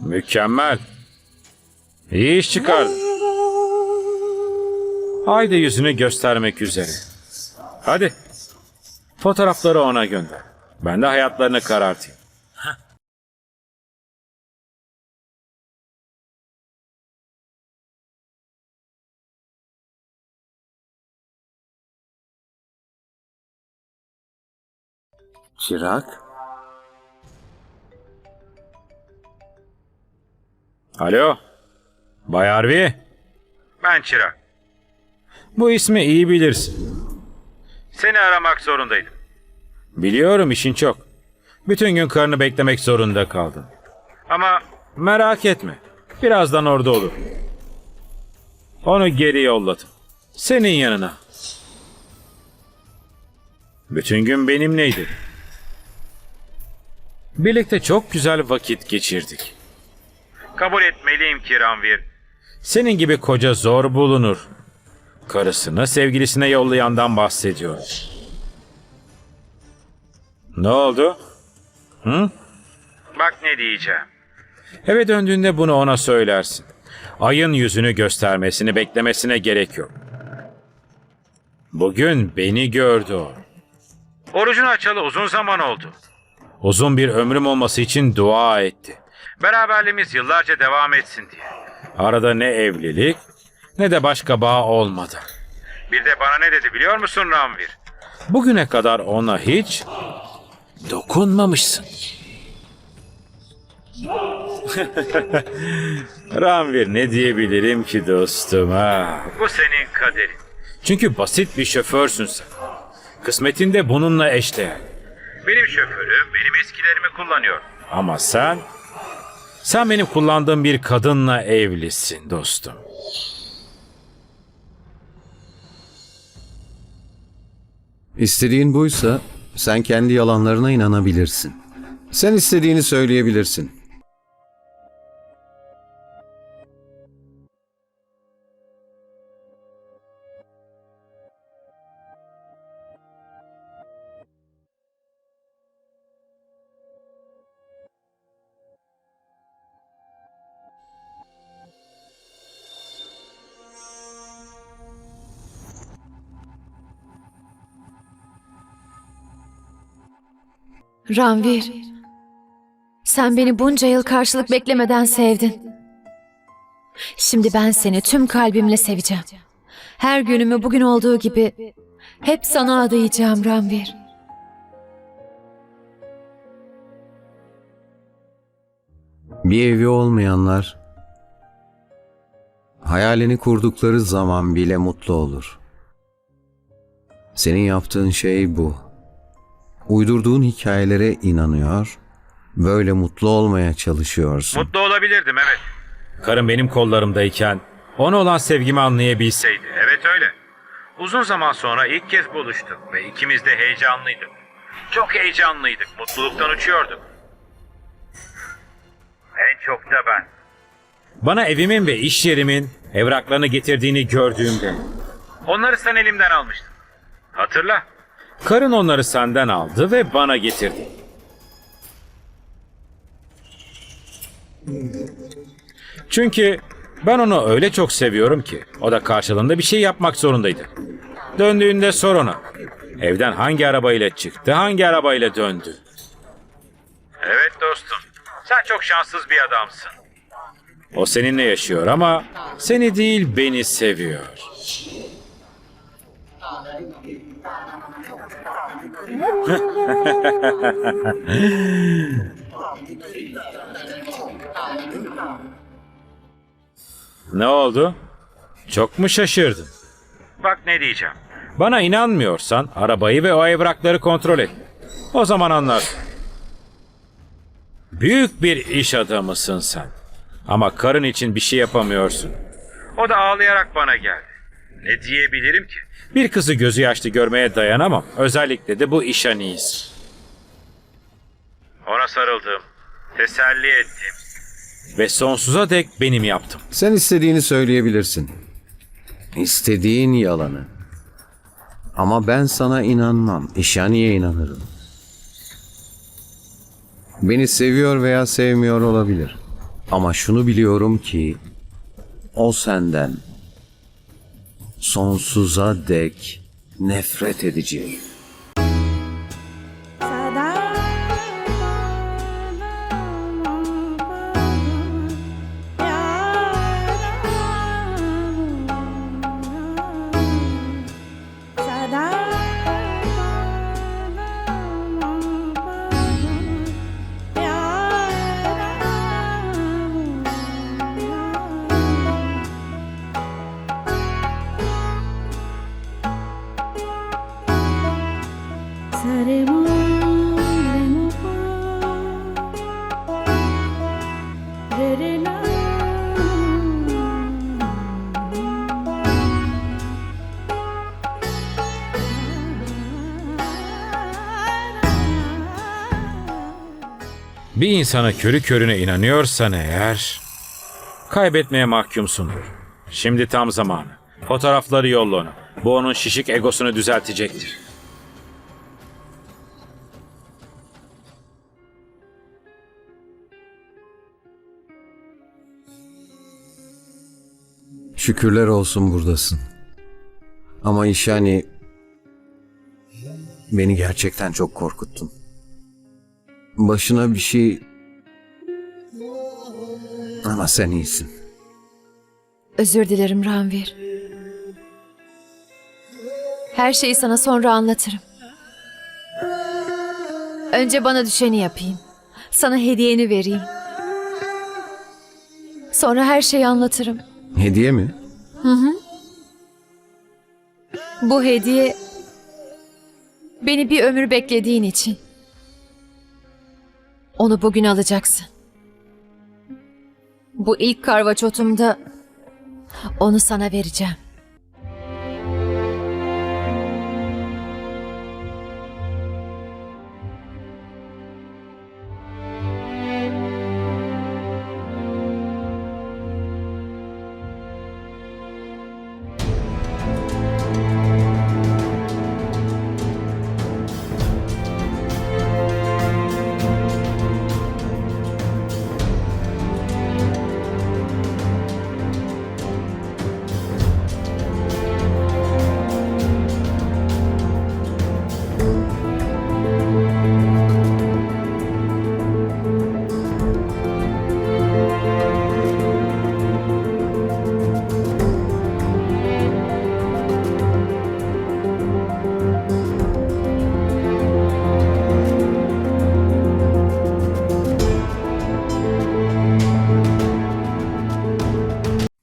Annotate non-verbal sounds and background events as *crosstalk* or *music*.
Mükemmel. İyi iş çıkardın. Haydi yüzünü göstermek üzere. Hadi. Fotoğrafları ona gönder. Ben de hayatlarını karartayım. Çırak. Alo. Bay Harvey. Ben Çırak. Bu ismi iyi bilirsin. Seni aramak zorundaydım. Biliyorum işin çok. Bütün gün karını beklemek zorunda kaldın. Ama merak etme. Birazdan orada olur. Onu geri yolladım. Senin yanına. Bütün gün benimleydi. Birlikte çok güzel vakit geçirdik. Kabul etmeliyim ki Ranvir. Senin gibi koca zor bulunur. Karısını sevgilisine yollayandan bahsediyor. Ne oldu? Hı? Bak ne diyeceğim. Eve döndüğünde bunu ona söylersin. Ayın yüzünü göstermesini beklemesine gerek yok. Bugün beni gördü o. Orucunu açalı uzun zaman oldu. Uzun bir ömrüm olması için dua etti. Beraberliğimiz yıllarca devam etsin diye. Arada ne evlilik ne de başka bağ olmadı. Bir de bana ne dedi biliyor musun Ramvir? Bugüne kadar ona hiç dokunmamışsın. *laughs* Ramvir ne diyebilirim ki dostum ha? Bu senin kaderin. Çünkü basit bir şoförsün sen. Kısmetinde bununla eşdeğer. Benim şoförüm benim eskilerimi kullanıyor. Ama sen sen benim kullandığım bir kadınla evlisin dostum. İstediğin buysa sen kendi yalanlarına inanabilirsin. Sen istediğini söyleyebilirsin. Ranvir, sen beni bunca yıl karşılık beklemeden sevdin. Şimdi ben seni tüm kalbimle seveceğim. Her günümü bugün olduğu gibi hep sana adayacağım Ranvir. Bir evi olmayanlar hayalini kurdukları zaman bile mutlu olur. Senin yaptığın şey bu. Uydurduğun hikayelere inanıyor, böyle mutlu olmaya çalışıyorsun. Mutlu olabilirdim evet. Karım benim kollarımdayken ona olan sevgimi anlayabilseydi. Evet öyle. Uzun zaman sonra ilk kez buluştuk ve ikimiz de heyecanlıydık. Çok heyecanlıydık. Mutluluktan uçuyorduk. En çok da ben. Bana evimin ve iş yerimin evraklarını getirdiğini gördüğümde. Onları sen elimden almıştın. Hatırla. Karın onları senden aldı ve bana getirdi. Çünkü ben onu öyle çok seviyorum ki o da karşılığında bir şey yapmak zorundaydı. Döndüğünde sor ona. Evden hangi arabayla çıktı, hangi arabayla döndü? Evet dostum. Sen çok şanssız bir adamsın. O seninle yaşıyor ama seni değil beni seviyor. Ne oldu? Çok mu şaşırdın? Bak ne diyeceğim. Bana inanmıyorsan arabayı ve o evrakları kontrol et. O zaman anlarsın. Büyük bir iş adamısın sen. Ama karın için bir şey yapamıyorsun. O da ağlayarak bana geldi. Ne diyebilirim ki? Bir kızı gözü yaşlı görmeye dayanamam. Özellikle de bu iş aniyiz. Ona sarıldım. Teselli ettim. Ve sonsuza dek benim yaptım. Sen istediğini söyleyebilirsin. İstediğin yalanı. Ama ben sana inanmam. İşaniye inanırım. Beni seviyor veya sevmiyor olabilir. Ama şunu biliyorum ki o senden sonsuza dek nefret edecek. Bir insana körü körüne inanıyorsan eğer kaybetmeye mahkumsundur. Şimdi tam zamanı. Fotoğrafları yolla ona. Bu onun şişik egosunu düzeltecektir. Şükürler olsun buradasın. Ama iş yani beni gerçekten çok korkuttun. Başına bir şey ama sen iyisin. Özür dilerim Ranvir. Her şeyi sana sonra anlatırım. Önce bana düşeni yapayım. Sana hediyeni vereyim. Sonra her şeyi anlatırım. Hediye mi? Bu hediye beni bir ömür beklediğin için. Onu bugün alacaksın. Bu ilk karvaçotumda onu sana vereceğim.